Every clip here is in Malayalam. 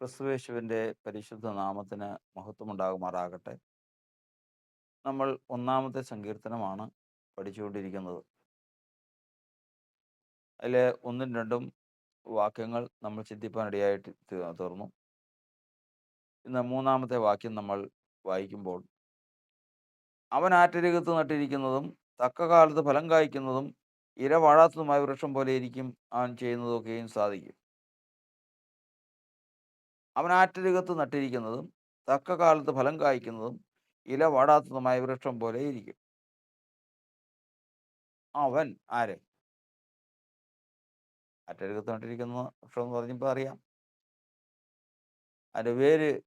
ക്രിസ്തുവേശുവിന്റെ പരിശുദ്ധ നാമത്തിന് മഹത്വമുണ്ടാകുമാറാകട്ടെ. നമ്മൾ ഒന്നാമത്തെ സങ്കീർത്തനമാണ് പഠിച്ചുകൊണ്ടിരിക്കുന്നത്. അതിലെ ഒന്നും രണ്ടും വാക്യങ്ങൾ നമ്മൾ ചിന്തിപ്പാനിടയായിട്ട് തീർന്നു. ഇന്ന് മൂന്നാമത്തെ വാക്യം നമ്മൾ വായിക്കുമ്പോൾ അവൻ ആറ്റരികത്ത് നട്ടിരിക്കുന്നതും തക്ക കാലത്ത് ഫലം കായ്ക്കുന്നതും ഇര വാഴാത്തതുമായ വൃക്ഷം പോലെ ഇരിക്കും അവൻ ചെയ്യുന്നതൊക്കെയും സാധിക്കും. അവൻ ആറ്റരികത്ത് നട്ടിരിക്കുന്നതും തക്ക കാലത്ത് ഫലം കായ്ക്കുന്നതും ഇല വാടാത്തതുമായ വൃക്ഷം പോലെ ഇരിക്കും. അവൻ ആരെ? ആറ്റരികത്ത് നട്ടിരിക്കുന്ന വൃക്ഷം എന്ന് പറഞ്ഞപ്പോൾ അറിയാം. അതിന്റെ വേര്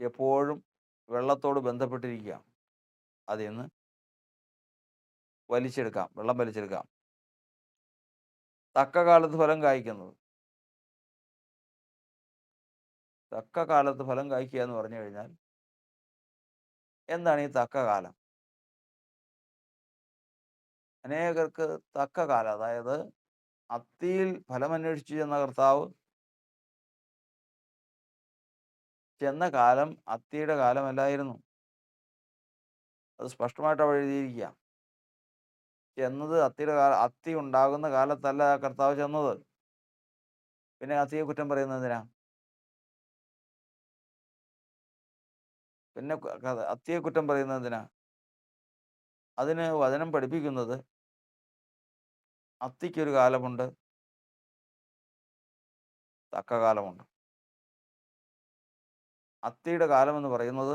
എപ്പോഴും വെള്ളത്തോട് ബന്ധപ്പെട്ടിരിക്കുക അതിൽ നിന്ന് വലിച്ചെടുക്കാം വെള്ളം വലിച്ചെടുക്കാം. തക്ക കാലത്ത് ഫലം കായ്ക്കുന്നത്. തക്ക കാലത്ത് ഫലം കായ്ക്കുക എന്ന് പറഞ്ഞു കഴിഞ്ഞാൽ എന്താണ് ഈ തക്ക കാലം അനേകർക്ക് തക്ക കാലം അതായത് അത്തിയിൽ ഫലമന്വേഷിച്ചു ചെന്ന കർത്താവ് ചെന്ന കാലം അത്തിയുടെ കാലമല്ലായിരുന്നു. അത് സ്പഷ്ടമായിട്ട് അവിടെ എഴുതിയിരിക്കുക. ചെന്നത് അത്തിയുടെ കാല അത്തി ഉണ്ടാകുന്ന കാലത്തല്ല കർത്താവ് ചെന്നത്. പിന്നെ അത്തിയെ കുറ്റം പറയുന്നത് എന്തിനാ? പിന്നെ അത്തിയെ കുറ്റം പറയുന്നത് എന്തിനാ? അതിന് വചനം പഠിപ്പിക്കുന്നത് അത്തിക്കൊരു കാലമുണ്ട്. തക്ക കാലമുണ്ട്. അത്തിയുടെ കാലമെന്ന് പറയുന്നത്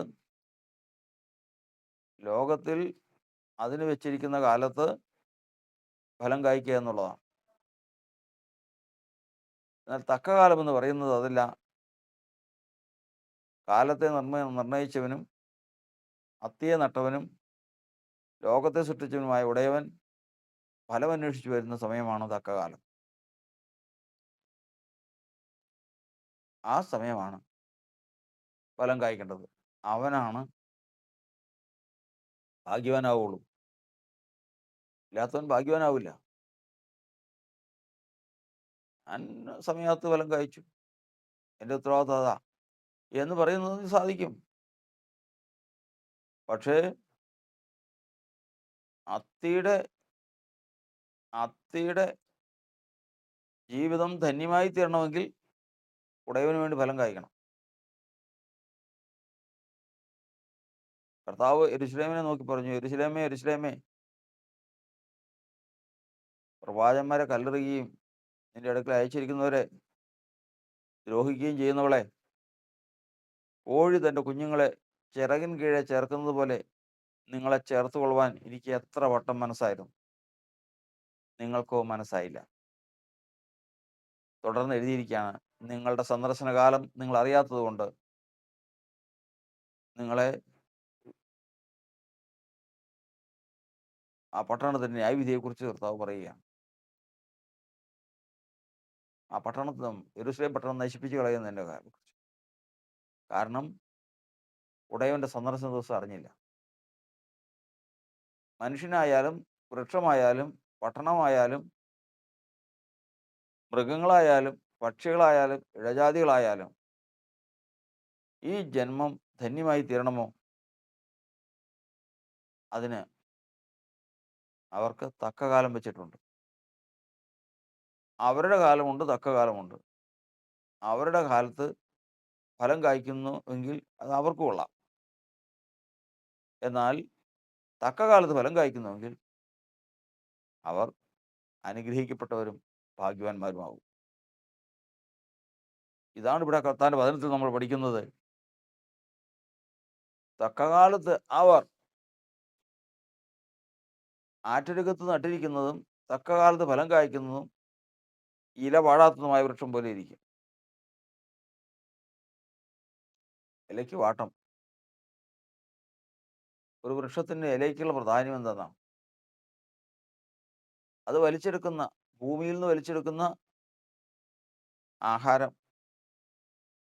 ലോകത്തിൽ അതിന് വെച്ചിരിക്കുന്ന കാലത്ത് ഫലം കായ്ക്കുക എന്നുള്ളതാണ്. എന്നാൽ തക്കകാലം എന്ന് പറയുന്നത് അതല്ല കാലത്തെ നിർമ്മ നിർണയിച്ചവനും അത്തിയെ നട്ടവനും ലോകത്തെ സൃഷ്ടിച്ചവനുമായ ഉടയവൻ ഫലമന്വേഷിച്ചു വരുന്ന സമയമാണ് തക്ക കാലം? ആ സമയമാണ് ഫലം കായ്ക്കേണ്ടത്. അവനാണ് ഭാഗ്യവാനാവുള്ളൂ. ഇല്ലാത്തവൻ ഭാഗ്യവാനാവില്ല. ഞാൻ സമയത്ത് ഫലം കഴിച്ചു എന്റെ ഉത്തരവാദിത്തം അതാ. എന്ന് പറയുന്നത് സാധിക്കും. പക്ഷേ അത്തിയുടെ അത്തിയുടെ ജീവിതം ധന്യമായി തീരണമെങ്കിൽ ഉടയവന് വേണ്ടി ഫലം കായ്ക്കണം. കർത്താവ് എരുസലേമിനെ നോക്കി പറഞ്ഞു എരുസലേമേ എരുസലേമേ പ്രവാചന്മാരെ കല്ലെറിയുകയും നിന്റെ അടുക്കൽ അയച്ചിരിക്കുന്നവരെ ദ്രോഹിക്കുകയും ചെയ്യുന്നവളെ കോഴി തന്റെ കുഞ്ഞുങ്ങളെ ചിറകിൻ കീഴെ ചേർക്കുന്നത് പോലെ നിങ്ങളെ ചേർത്ത് കൊള്ളുവാൻ എനിക്ക് എത്ര വട്ടം മനസ്സായിരുന്നു. നിങ്ങൾക്കോ മനസ്സായില്ല. തുടർന്ന് എഴുതിയിരിക്കുകയാണ് നിങ്ങളുടെ സന്ദർശനകാലം നിങ്ങൾ അറിയാത്തത് കൊണ്ട് നിങ്ങളെ ആ പട്ടണത്തിന്റെ ന്യായവിധിയെക്കുറിച്ച് കർത്താവ് പറയുകയാണ്. ആ പട്ടണത്തിനും എരുസ്ലേം പട്ടണം നശിപ്പിച്ച് കളയുന്നതിന്റെ കുറിച്ച് കാരണം ഉടയവന്റെ സന്ദർശന ദിവസം അറിഞ്ഞില്ല. മനുഷ്യനായാലും വൃക്ഷമായാലും പട്ടണമായാലും മൃഗങ്ങളായാലും പക്ഷികളായാലും ഇഴജാതികളായാലും ഈ ജന്മം ധന്യമായി തീരണമോ? അതിന് അവർക്ക് തക്ക കാലം വെച്ചിട്ടുണ്ട്. അവരുടെ കാലമുണ്ട് തക്ക കാലമുണ്ട്. അവരുടെ കാലത്ത് ഫലം കായ്ക്കുന്നു എങ്കിൽ അത് അവർക്ക് കൊള്ളാം. എന്നാൽ തക്ക കാലത്ത് ഫലം കായ്ക്കുന്നുവെങ്കിൽ അവർ അനുഗ്രഹിക്കപ്പെട്ടവരും ഭാഗ്യവാന്മാരുമാകും ഇതാണ് ഇവിടെ കർത്താന്റെ വചനത്തിൽ നമ്മൾ പഠിക്കുന്നത്. തക്കകാലത്ത് അവർ ആറ്റരുകത്ത് നട്ടിരിക്കുന്നതും തക്കകാലത്ത് ഫലം കായ്ക്കുന്നതും ഇല വാഴാത്തതുമായ വൃക്ഷം പോലെ ഇരിക്കും. ഇലയ്ക്ക് വാട്ടം. ഒരു വൃക്ഷത്തിന്റെ ഇലയ്ക്കുള്ള പ്രാധാന്യം എന്തെന്നാണ് അത് വലിച്ചെടുക്കുന്ന ഭൂമിയിൽ നിന്ന് വലിച്ചെടുക്കുന്ന ആഹാരം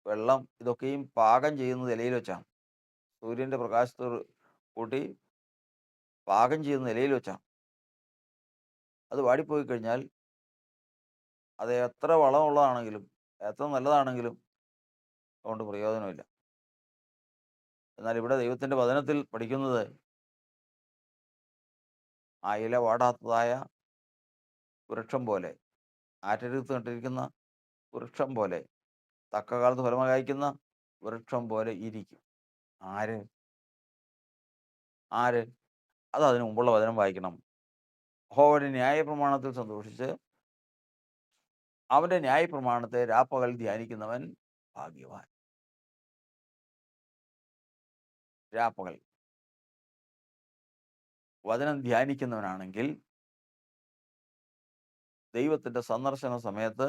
വെള്ളം ഇതൊക്കെയും പാകം ചെയ്യുന്നത് ഇലയിൽ വെച്ചാണ്. സൂര്യന്റെ പ്രകാശത്തോട് കൂട്ടി പാകം ചെയ്യുന്ന ഇലയിൽ വെച്ചാണ്. അത് വാടിപ്പോയി കഴിഞ്ഞാൽ അത് എത്ര വളമുള്ളതാണെങ്കിലും എത്ര നല്ലതാണെങ്കിലും അതുകൊണ്ട് പ്രയോജനമില്ല. എന്നാൽ ഇവിടെ ദൈവത്തിന്റെ വചനത്തിൽ പഠിക്കുന്നത് ആ ഇല വാടാത്തതായ വൃക്ഷം പോലെ ആറ്റരുത്ത് കണ്ടിരിക്കുന്ന വൃക്ഷം പോലെ തക്ക കാലത്ത് ഫലം കായ്ക്കുന്ന വൃക്ഷം പോലെ ഇരിക്കും. ആര്? ആര്? അത് അതിനു മുമ്പുള്ള വചനം വായിക്കണം. ഹോവന്റെ ന്യായപ്രമാണത്തിൽ സന്തോഷിച്ച് അവന്റെ ന്യായപ്രമാണത്തെ രാപ്പകൽ ധ്യാനിക്കുന്നവൻ ഭാഗ്യവാൻ. രാപ്പകൽ. വചനം ധ്യാനിക്കുന്നവനാണെങ്കിൽ ദൈവത്തിന്റെ സന്ദർശന സമയത്ത്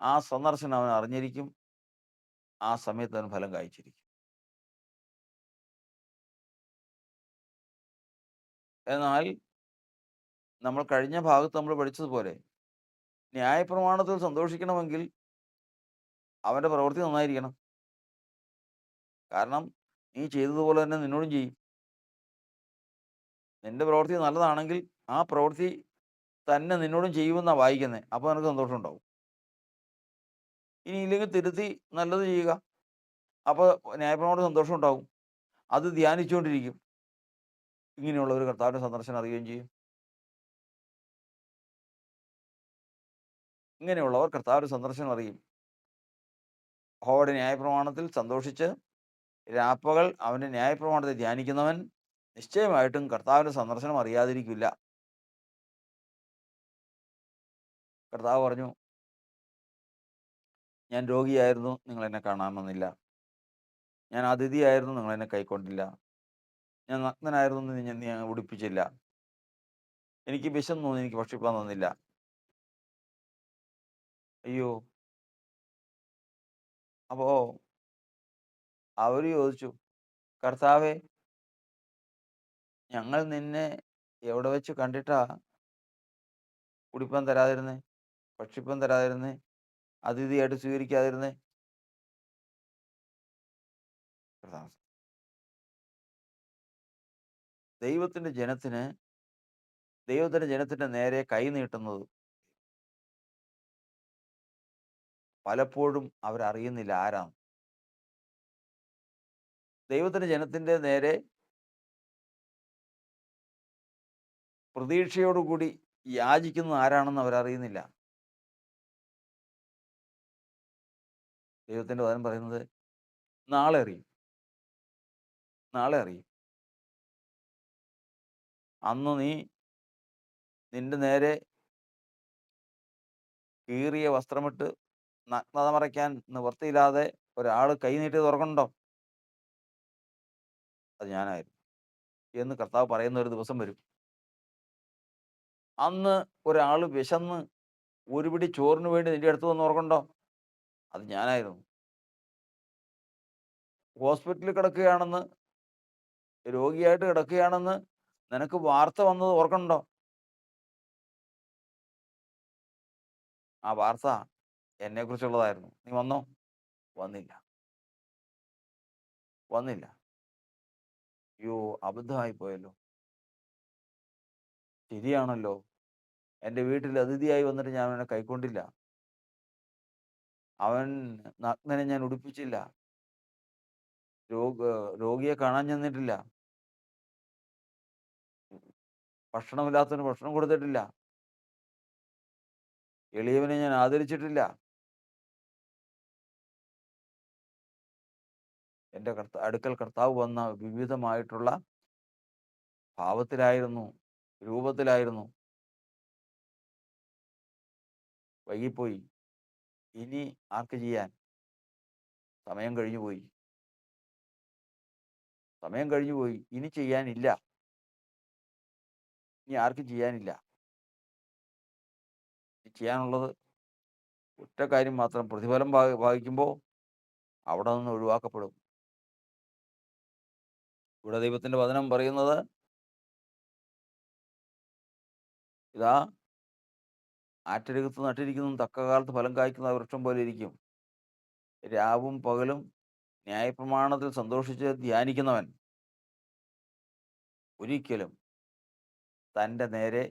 ആ സന്ദർശനം അവൻ അറിഞ്ഞിരിക്കും. ആ സമയത്ത് അവൻ ഫലം കായ്ച്ചിരിക്കും. എന്നാൽ നമ്മൾ കഴിഞ്ഞ ഭാഗത്ത് നമ്മൾ പഠിച്ചതുപോലെ ന്യായപ്രമാണത്തിൽ സന്തോഷിക്കണമെങ്കിൽ അവന്റെ പ്രവൃത്തി നന്നായിരിക്കണം. കാരണം നീ ചെയ്തതുപോലെ തന്നെ നിന്നോടും ചെയ്യും. നിന്റെ പ്രവൃത്തി നല്ലതാണെങ്കിൽ ആ പ്രവൃത്തി തന്നെ നിന്നോടും ചെയ്യുമെന്നാണ് വായിക്കുന്നത് അപ്പോൾ നിനക്ക് സന്തോഷം ഉണ്ടാവും. ഇനി ഇല്ലെങ്കിൽ തിരുത്തി നല്ലത് ചെയ്യുക. അപ്പോൾ ന്യായപ്രമാണോട് സന്തോഷം ഉണ്ടാവും. അത് ധ്യാനിച്ചുകൊണ്ടിരിക്കും. ഇങ്ങനെയുള്ള ഒരു കർത്താവിന്റെ സന്ദർശനം അറിയുകയും ചെയ്യും. ഇങ്ങനെയുള്ളവർ കർത്താവിന്റെ സന്ദർശനം അറിയും. ഹോവയുടെ ന്യായപ്രമാണത്തിൽ സന്തോഷിച്ച് രാപ്പകൾ അവന്റെ ന്യായപ്രമാണത്തെ ധ്യാനിക്കുന്നവൻ നിശ്ചയമായിട്ടും കർത്താവിന്റെ സന്ദർശനം അറിയാതിരിക്കില്ല. കർത്താവ് പറഞ്ഞു ഞാൻ രോഗിയായിരുന്നു നിങ്ങൾ എന്നെ കാണാൻ വന്നില്ല ഞാൻ അതിഥിയായിരുന്നു നിങ്ങൾ എന്നെ കൈക്കൊണ്ടില്ല. ഞാൻ നഗ്നനായിരുന്നു ഞാൻ ഉടിപ്പിച്ചില്ല ഉടുപ്പിച്ചില്ല. എനിക്ക് വിശന്നു എനിക്ക് ഭക്ഷിപ്പാൻ തന്നില്ല. അയ്യോ. അപ്പോ അവർ ചോദിച്ചു കർത്താവെ ഞങ്ങൾ നിന്നെ എവിടെ വെച്ച് കണ്ടിട്ടാ കുടിപ്പം തരാതിരുന്നേ? ഭക്ഷിപ്പം തരാതിരുന്നേ? അതിഥിയായിട്ട് സ്വീകരിക്കാതിരുന്നേ? ദൈവത്തിന്റെ ജനത്തിന് ദൈവത്തിന്റെ ജനത്തിന്റെ നേരെ കൈ നീട്ടുന്നത് പലപ്പോഴും അവരറിയുന്നില്ല ആരാണ് ദൈവത്തിന്റെ ജനത്തിന്റെ നേരെ പ്രതീക്ഷയോടുകൂടി യാചിക്കുന്നത് ആരാണെന്ന് അവരറിയുന്നില്ല. ദൈവത്തിന്റെ വചനം പറയുന്നത് നാളെ അറിയും. നാളെ അറിയും. അന്ന് നീ നിന്റെ നേരെ കീറിയ വസ്ത്രമിട്ട് നഗ്നത മറയ്ക്കാൻ നിവൃത്തിയില്ലാതെ ഒരാൾ കൈ നീട്ടി തുറക്കണ്ടോ അത് ഞാനായിരുന്നു. എന്ന് കർത്താവ് പറയുന്ന ഒരു ദിവസം വരും. അന്ന് ഒരാൾ വിശന്ന് ഒരു പിടി ചോറിന് വേണ്ടി നിന്റെ അടുത്ത് വന്ന് ഓർക്കണ്ടോ അത് ഞാനായിരുന്നു. ഹോസ്പിറ്റലിൽ കിടക്കുകയാണെന്ന് രോഗിയായിട്ട് കിടക്കുകയാണെന്ന് നിനക്ക് വാർത്ത വന്നത് ഓർക്കണ്ടോ? ആ വാർത്ത എന്നെ കുറിച്ചുള്ളതായിരുന്നു നീ വന്നോ? വന്നില്ല. വന്നില്ല. അയ്യോ അബദ്ധമായി പോയല്ലോ. ശരിയാണല്ലോ. എന്റെ വീട്ടിൽ അതിഥിയായി വന്നിട്ട് ഞാൻ അവനെ കൈക്കൊണ്ടില്ല. അവൻ നഗ്നനെ ഞാൻ ഉടുപ്പിച്ചില്ല. രോഗ രോഗിയെ കാണാൻ ചെന്നിട്ടില്ല. ഭക്ഷണമില്ലാത്തവന് ഭക്ഷണം കൊടുത്തിട്ടില്ല. എളിയവനെ ഞാൻ ആദരിച്ചിട്ടില്ല. എന്റെ കർത്ത അടുക്കൽ കർത്താവ് വന്ന വിവിധമായിട്ടുള്ള ഭാവത്തിലായിരുന്നു രൂപത്തിലായിരുന്നു. വൈകിപ്പോയി. ഇനി ആർക്ക് ചെയ്യാൻ? സമയം കഴിഞ്ഞു പോയി സമയം കഴിഞ്ഞു പോയി ഇനി ചെയ്യാനില്ല. ഇനി ആർക്കും ചെയ്യാനില്ല. ചെയ്യാനുള്ളത് ഒറ്റ കാര്യം മാത്രം. പ്രതിഫലം ഭാഗ- ഭാഗിക്കുമ്പോൾ അവിടെ നിന്ന് ഒഴിവാക്കപ്പെടും. ഇവിടെ ദൈവത്തിന്റെ വചനം പറയുന്നത് ഇതാ ആറ്റരകത്ത് നട്ടിരിക്കുന്നതും തക്ക കാലത്ത് ഫലം കായ്ക്കുന്ന വൃക്ഷം പോലെ ഇരിക്കും. രാവും പകലും ന്യായപ്രമാണത്തിൽ സന്തോഷിച്ച് ധ്യാനിക്കുന്നവൻ ഒരിക്കലും തന്റെ നേരെ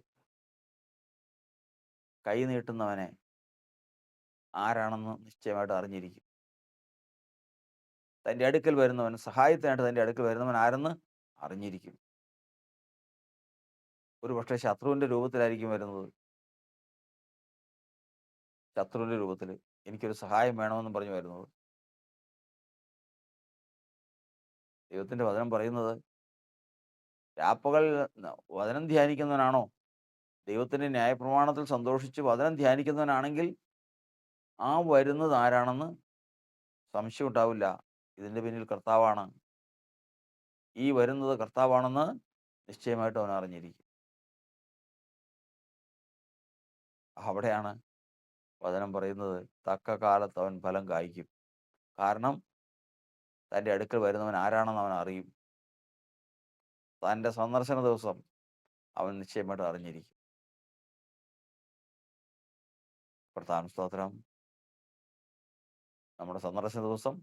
കൈ നീട്ടുന്നവനെ ആരാണെന്ന് നിശ്ചയമായിട്ട് അറിഞ്ഞിരിക്കും. തന്റെ അടുക്കൽ വരുന്നവൻ സഹായത്തിനായിട്ട് തന്റെ അടുക്കൽ വരുന്നവൻ ആരെന്ന് അറിഞ്ഞിരിക്കും. ഒരു പക്ഷേ ശത്രുവിന്റെ രൂപത്തിലായിരിക്കും വരുന്നത്. ശത്രുവിന്റെ രൂപത്തിൽ എനിക്കൊരു സഹായം വേണമെന്നും പറഞ്ഞു വരുന്നത്. ദൈവത്തിന്റെ വചനം പറയുന്നത് രാപ്പകൾ വചനം ധ്യാനിക്കുന്നവനാണോ? ദൈവത്തിന്റെ ന്യായപ്രമാണത്തിൽ സന്തോഷിച്ച് വചനം ധ്യാനിക്കുന്നവനാണെങ്കിൽ ആ വരുന്നത് ആരാണെന്ന് സംശയം ഉണ്ടാവില്ല. ഇതിന്റെ പിന്നിൽ കർത്താവാണ്. ഈ വരുന്നത് കർത്താവാണെന്ന് നിശ്ചയമായിട്ട് അവൻ അറിഞ്ഞിരിക്കും. അവിടെയാണ് വചനം പറയുന്നത് തക്ക കാലത്ത് അവൻ ഫലം കായ്ക്കും. കാരണം തന്റെ അടുക്കൽ വരുന്നവൻ ആരാണെന്ന് അവൻ അറിയും. തന്റെ സന്ദർശന ദിവസം അവൻ നിശ്ചയമായിട്ട് അറിഞ്ഞിരിക്കും. പ്രധാന സ്തോത്രം. നമ്മുടെ സന്ദർശന ദിവസം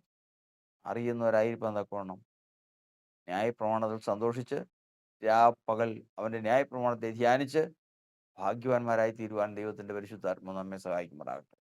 അറിയുന്നവരായിരിക്കാൻ തക്കവണ്ണം ന്യായപ്രമാണത്തിൽ സന്തോഷിച്ച് രാ പകൽ അവന്റെ ന്യായപ്രമാണത്തെ ധ്യാനിച്ച് ഭാഗ്യവാന്മാരായി തീരുവാൻ ദൈവത്തിന്റെ പരിശുദ്ധാത്മ നമ്മെ സഹായിക്കുമാറാകട്ടെ.